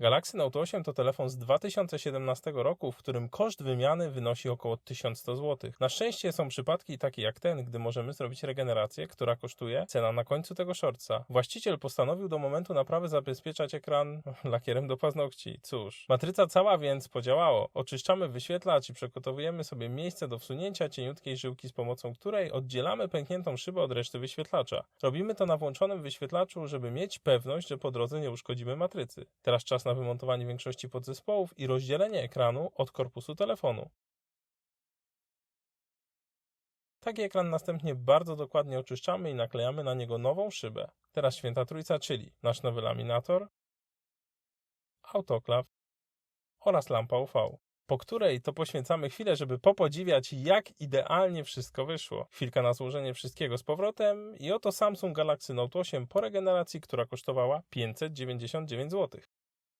Galaxy Note 8 to telefon z 2017 roku, w którym koszt wymiany wynosi około 1100 zł. Na szczęście są przypadki takie jak ten, gdy możemy zrobić regenerację, która kosztuje cena na końcu tego shortsa. Właściciel postanowił do momentu naprawy zabezpieczać ekran lakierem do paznokci. Cóż, matryca cała więc podziałało. Oczyszczamy wyświetlacz i przygotowujemy sobie miejsce do wsunięcia cieniutkiej żyłki, z pomocą której oddzielamy pękniętą szybę od reszty wyświetlacza. Robimy to na włączonym wyświetlaczu, żeby mieć pewność, że po drodze nie uszkodzimy matrycy. Teraz czas na wymontowanie większości podzespołów i rozdzielenie ekranu od korpusu telefonu. Taki ekran następnie bardzo dokładnie oczyszczamy i naklejamy na niego nową szybę. Teraz święta trójca, czyli nasz nowy laminator, autoklaw oraz lampa UV, po której to poświęcamy chwilę, żeby popodziwiać, jak idealnie wszystko wyszło. Chwilka na złożenie wszystkiego z powrotem i oto Samsung Galaxy Note 8 po regeneracji, która kosztowała 599 zł.